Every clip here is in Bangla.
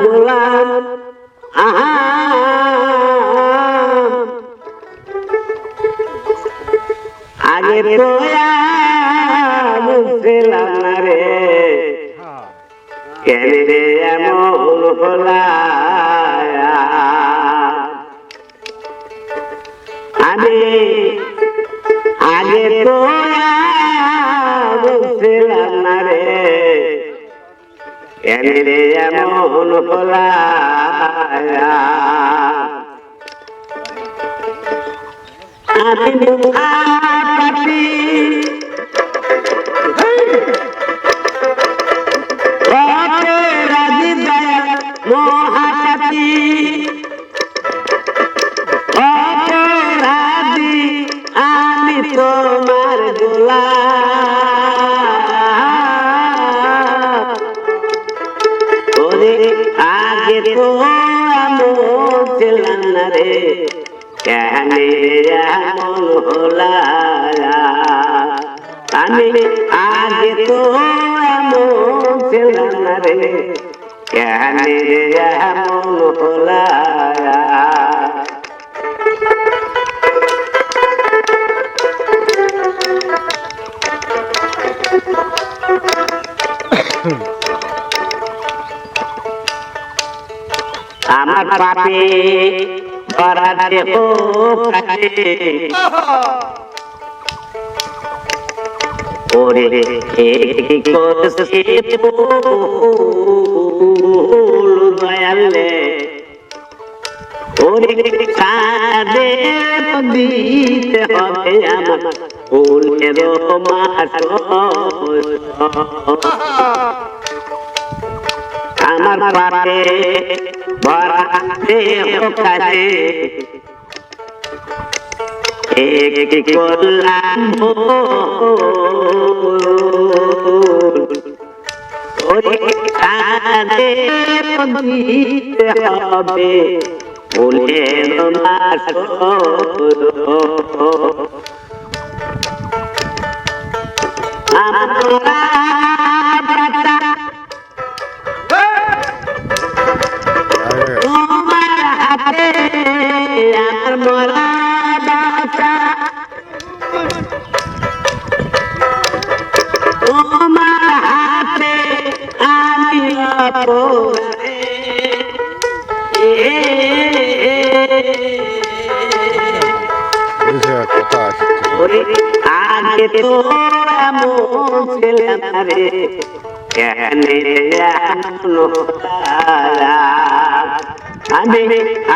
গোলাম আগে রে। কেন এমন হলা আমি আগে তো কেন রে এমন হলা আমি আগে তো আমল ছিলাম না রে কেন এমন হলা আমি আগে তো আমল ছিলাম রে কেন এমন আমার পাপে ভরা দেহ কাটে ওরে হে করছে ফুল দয়ালে ওরে কাঁদে দিতে হবে আমার ফুলের মাস আমার পাপে ভরা দেহ এক করলাম ওরে কাঁদে দিতে হবে। ফুলের মাস আমরা আগে তো এমন রে কেন? আমি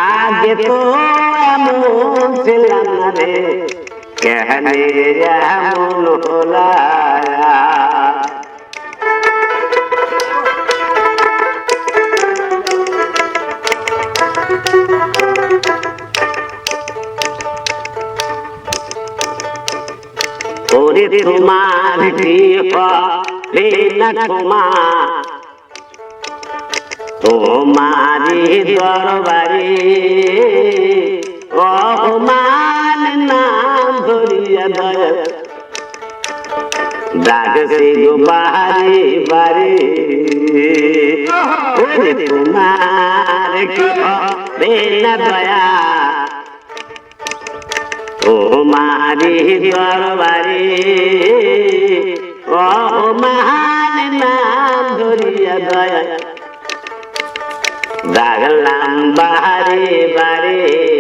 আগে তো এমন ছিলাম রে কেন এমন? তোমার রে না ক্ষমা তোমারি দরবারে অপমান নাম ধরিয়া দয়া তোমার দয়া ও মারি দরবারে। ও মহান নাম ধরিয়া দয়া। দাগলাম বাহারে বারে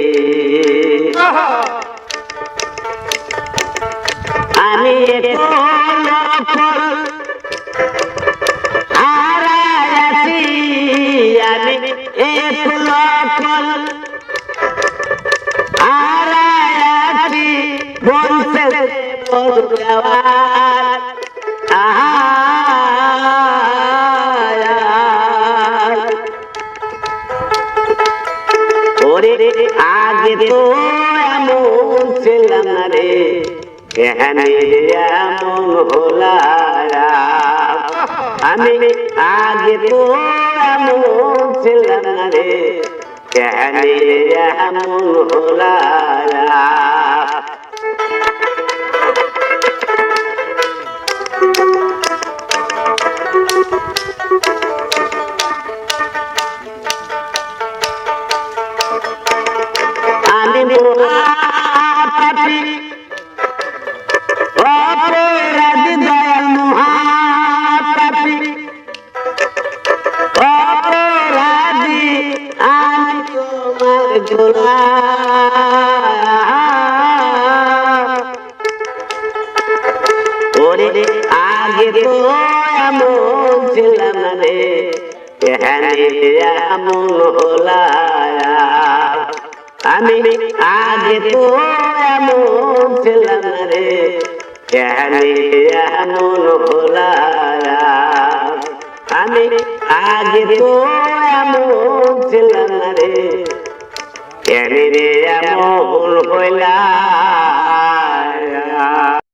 ওরে আগে তো এমন ছিলাম রে কেন এমন হলা আমি আগে তো এমন ছিলাম রে কেন এমন হলা আমি মহাপাপী আমি আগে তো এমন ছিলাম রে। কেন এমন আমি আগে তো এমন ছিলাম রে। কেন রে এমন হইলা?